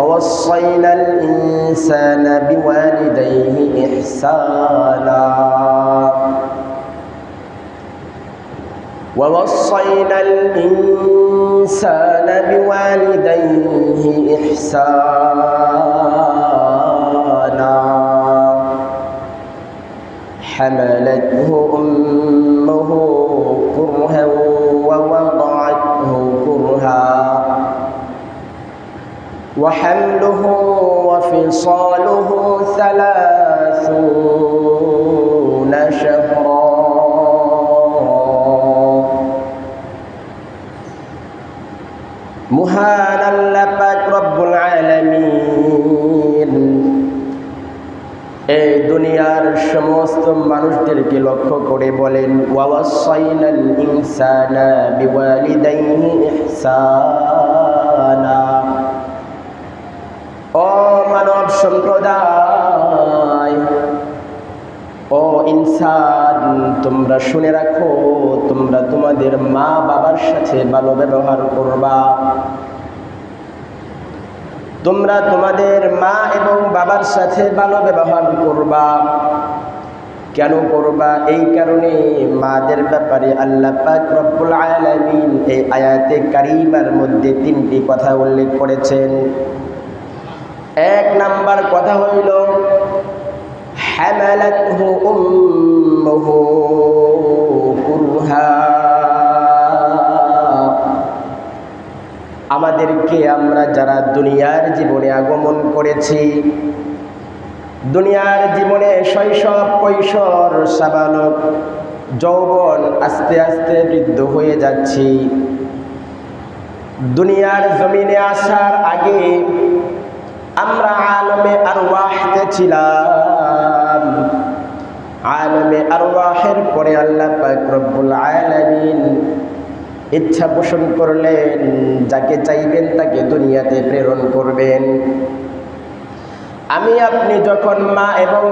ووصينا الإنسان بوالديه إحسانا. ووصينا الإنسان بوالديه إحسانا. حملته أمه وحمله وفصاله ثلاثون شهرا مهانا لبك رب العالمين এই দুনিয়ার সমস্ত মানুষদেরকে লক্ষ্য করে বলেন ওয়াসাইনাল ইনসানা বিওয়ালিদাইহি ইহসানা ও মানব সম্প্রদায়, ও ইনসান, তোমরা শুনে রাখো, তোমরা তোমাদের মা বাবার সাথে ভালো ব্যবহার করবা। তোমরা তোমাদের মা এবং বাবার সাথে ভালো ব্যবহার করবা। কেন করবা? এই কারণে মাদের ব্যাপারে আল্লাহ পাক রব্বুল আলামিন এই আয়াতে কারিমার মধ্যে তিনটি কথা উল্লেখ করেছেন। এক নাম্বার কথা হইল حملته أمه كرها আমাদেরকে আমরা যারা দুনিয়ার জীবনে আগমন করেছি দুনিয়ার জীবনে শৈশব কৈশোর সাবালক যৌবন আস্তে আস্তে বৃদ্ধ হয়ে যাচ্ছি দুনিয়ার জমিনে আসার আগে আমরা আলমে আরওয়াহতে ছিলাম। আলমে আরওয়াহের পরে আল্লাহ পাক রব্বুল আলামিন ইচ্ছা পোষণ করলেন, যাকে চাইবেন তাকে দুনিয়াতে প্রেরণ করবেন। আমি আপনি যখন মা এবং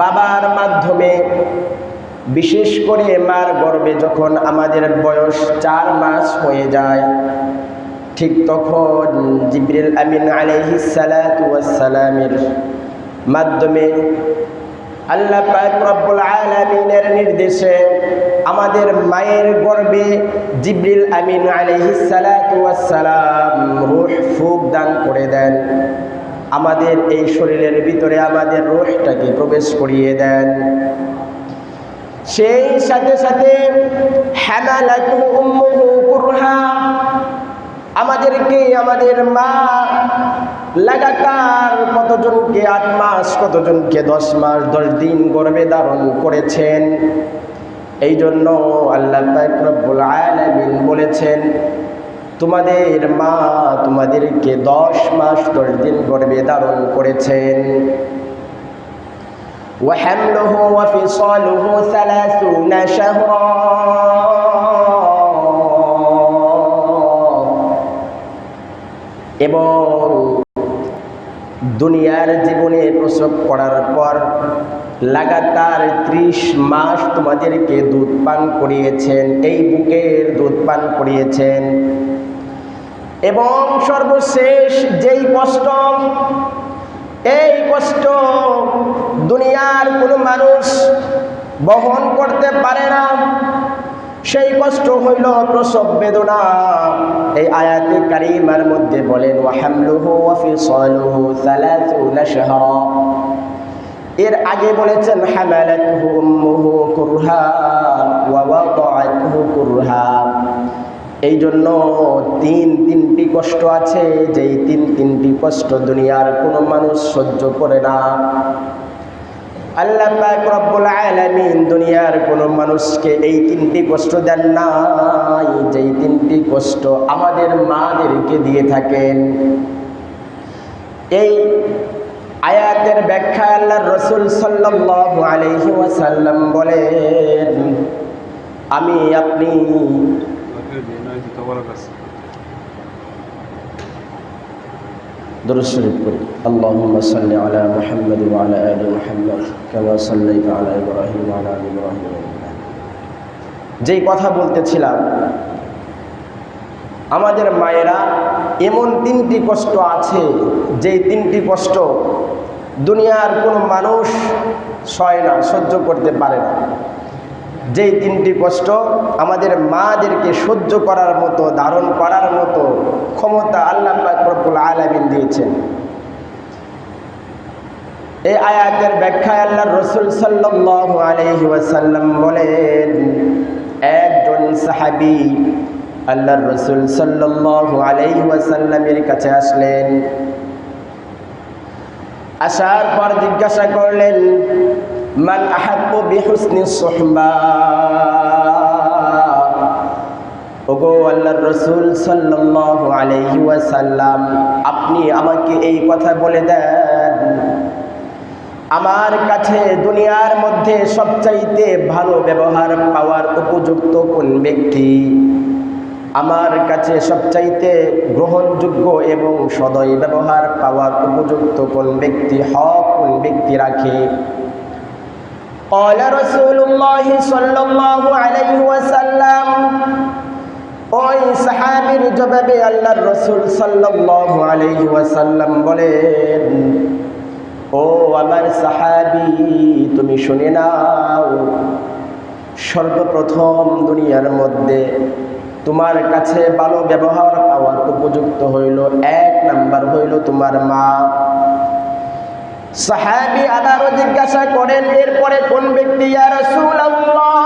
বাবার মাধ্যমে, বিশেষ করে মার গর্বে যখন আমাদের বয়স চার মাস হয়ে যায় ঠিক তখন জিবরিল আমিন আলাইহিসালামের মাধ্যমে আল্লাহ পাক রব্বুল আলামিনের নির্দেশে আমাদের মায়ের গর্বে জিবরিল আমিন আলাইহিসালাম রুহ ফুক দান করে দেন। আমাদের এই শরীরের ভিতরে আমাদের রুহটাকে প্রবেশ করিয়ে দেন। সেই সাথে সাথে হামালাতু উম্মুহু কুরহা আমাদেরকে আমাদের মা লাগাতার কতজনকে আট মাস কতজনকে দশ মাস দশ দিন গর্বে ধারণ করেছেন এই জন্য আল্লাহ রব্বুল আলামিন বলেছেন তোমাদের মা তোমাদেরকে দশ মাস দশ দিন গর্বে ধারণ করেছেন وحمله وفصاله ثلاثون شهرا এবং দুনিয়ার জীবনে প্রসব করার পর লাগাতার ত্রিশ মাস তোমাদেরকে দুধ পান করিয়েছেন, এই বুকের দুধ পান করিয়েছেন। এবং সর্বশেষ যেই কষ্ট, এই কষ্ট দুনিয়ার কোনো মানুষ বহন করতে পারে না সেই কষ্ট হইল প্রসব বেদনা। এই আয়াতে কারিমার মধ্যে বলেন এর আগে বলেছেন এই জন্য তিন তিনটি কষ্ট আছে, যেই তিন তিনটি কষ্ট দুনিয়ার কোনো মানুষ সহ্য করে না। আল্লাহ পাক রব্বুল আলামিন দুনিয়ার কোনো মানুষকে এই তিনটি কষ্ট দেন নাই, যেই তিনটি কষ্ট আমাদের মাদেরকে দিয়ে থাকেন। এই আয়াতের ব্যাখ্যা আল্লাহর রসুল সাল্লাল্লাহু আলাইহি ওয়াসাল্লাম বলেন, আমি আপনি درود شريف পড়ি اللهم صل على محمد وعلى ال محمد كما صليت على ابراهيم وعلى ال ابراهيم যেই কথা বলতেছিলাম আমাদের মায়েরা এমন তিনটি কষ্ট আছে যেই তিনটি কষ্ট দুনিয়ার কোনো মানুষ সয় না সহ্য করতে পারে না যেই তিনটি কষ্ট আমাদের মাদেরকে সহ্য করার মতো ধারণ করার মতো ক্ষমতা আল্লাহ পাকরবুল আলামিন দিয়েছেন। এই আয়াতের ব্যাখ্যায় আল্লাহ রসুল সাল্লাল্লাহু আলাইহি ওয়াসাল্লাম বলেন, একজন সাহাবী আল্লাহর রসুল সাল্লাল্লাহু আলাইহি ওয়াসাল্লামের কাছে আসলেন। আসার পর জিজ্ঞাসা করলেন, মান আহাব্বু বিহুসনি সুহবা? ওগো আল্লাহর রসুল সাল্লাল্লাহু আলাইহি ওয়াসাল্লাম আপনি আমাকে এই কথা বলে দেন আমার কাছে দুনিয়ার মধ্যে সবচাইতে ভালো ব্যবহার পাওয়ার উপযুক্ত কোন ব্যক্তি আমার কাছে সবচাইতে গ্রহণযোগ্য এবং সদয় ব্যবহার পাওয়ার উপযুক্ত কোন ব্যক্তি হক কোন ব্যক্তি রাখে قال رسول الله صلى الله عليه وسلم ওই সাহাবীর জবাবে আল্লাহর রসুল সাল্লাল্লাহু আলাইহি ওয়াসাল্লাম বলেন, ও আমার সাহাবি, তুমি শুনে নাও, সর্বপ্রথম দুনিয়ার মধ্যে তোমার কাছে ভালো ব্যবহার পাওয়ার উপযুক্ত হইল, এক নাম্বার হইল তোমার মা। সাহাবি আবারও জিজ্ঞাসা করেন, এরপরে কোন ব্যক্তি, ইয়া রাসূলুল্লাহ?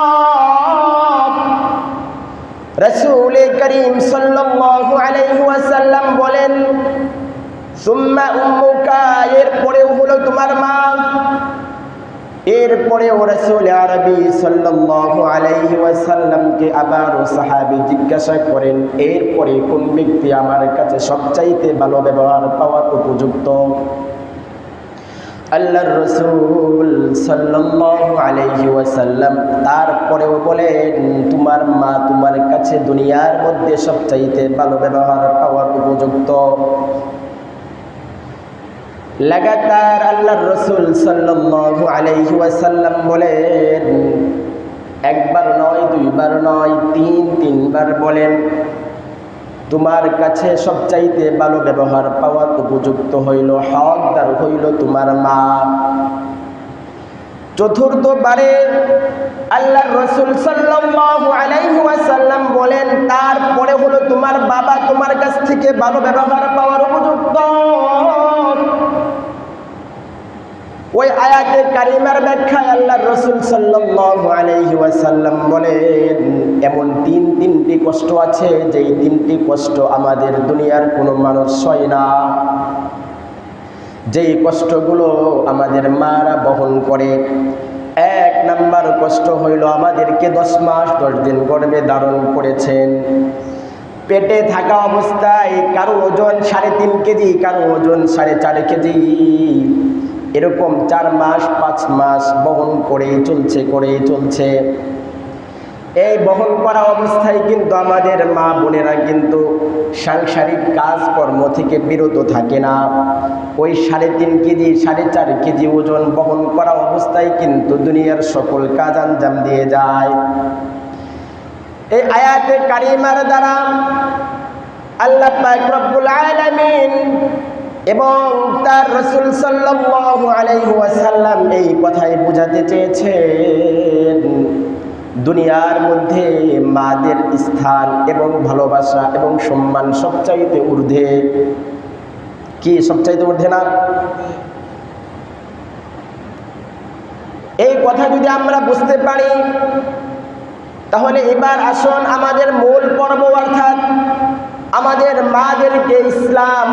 রাসূল করিম সাল্লাল্লাহু বলেন, সুম্মা উম্মুকা এরপরেও হলো তোমার মা। এরপরে ও রাসূল আরবি সাল্লাল্লাহু আলাইহি ওয়াসাল্লামকে আবারও সাহাবী জিজ্ঞাসা করেন, এরপরে কোন ব্যক্তি আমার কাছে সবচাইতে ভালো ব্যবহার পাওয়ার উপযুক্ত? আল্লাহর রসুল সাল্লাল্লাহু আলাইহি ওয়াসাল্লাম তারপরেও বলেন, তোমার মা তোমার কাছে দুনিয়ার মধ্যে সবচাইতে ভালো ব্যবহার পাওয়ার উপযুক্ত। লাগাতার আল্লাহর রসুল সাল্লাল্লাহু আলাইহি ওয়াসাল্লাম বলেন, একবার নয়, দুইবার নয়, তিন, তিনবার বলেন। তোমার কাছে সবচাইতে ভালো ব্যবহার পাওয়ার উপযুক্ত হইল হকদার হইল তোমার মা। চতুর্থবারে আল্লাহ রসুল সাল্লাম বলেন, তারপরে হলো তোমার বাবা তোমার কাছ থেকে ভালো ব্যবহার পাওয়ার উপযুক্ত। ওই আয়াতে কারিমার ব্যাখ্যায় আল্লাহ রসুল ওয়াসাল্লাম বলেন, এমন তিন তিনটি কষ্ট আছে, যেই তিনটি কষ্ট আমাদের দুনিয়ার কোনো মানুষ সয় না। যেই কষ্টগুলো আমাদের মারা বহন করে। এক নাম্বার কষ্ট হইল আমাদেরকে দশ মাস, দশ দিন গর্বে ধারণ করেছেন। পেটে থাকা অবস্থায় কারও ওজন সাড়ে তিন কেজি, কারও ওজন সাড়ে চার কেজি। এরকম চার মাস, পাঁচ মাস বহন করেই চলছে করেই চলছে। এই বহন করা অবস্থায় কিন্তু আমাদের মা বোনেরা কিন্তু সাংসারিক কাজকর্ম থেকে বিরত থাকে না। ওই সাড়ে তিন কেজি, সাড়ে চার কেজি ওজন বহন করা অবস্থায় কিন্তু দুনিয়ার সকল কাজ আঞ্জাম দিয়ে যায়। এই আয়াতে কারিমার দ্বারা আল্লাহ আলামিন এবং তার রসুল সাল্লাম এই কথাই বোঝাতে চেয়েছেন। দুনিয়ার মধ্যে মাদের স্থান এবং ভালোবাসা এবং সম্মান সবচাইতে ঊর্ধ্বে। কি সবচাইতে ঊর্ধ্বে না? এই কথা যদি আমরা বুঝতে পারি, তাহলে এবার আসুন আমাদের মূল পর্ব অর্থাৎ আমাদের মাদেরকে ইসলাম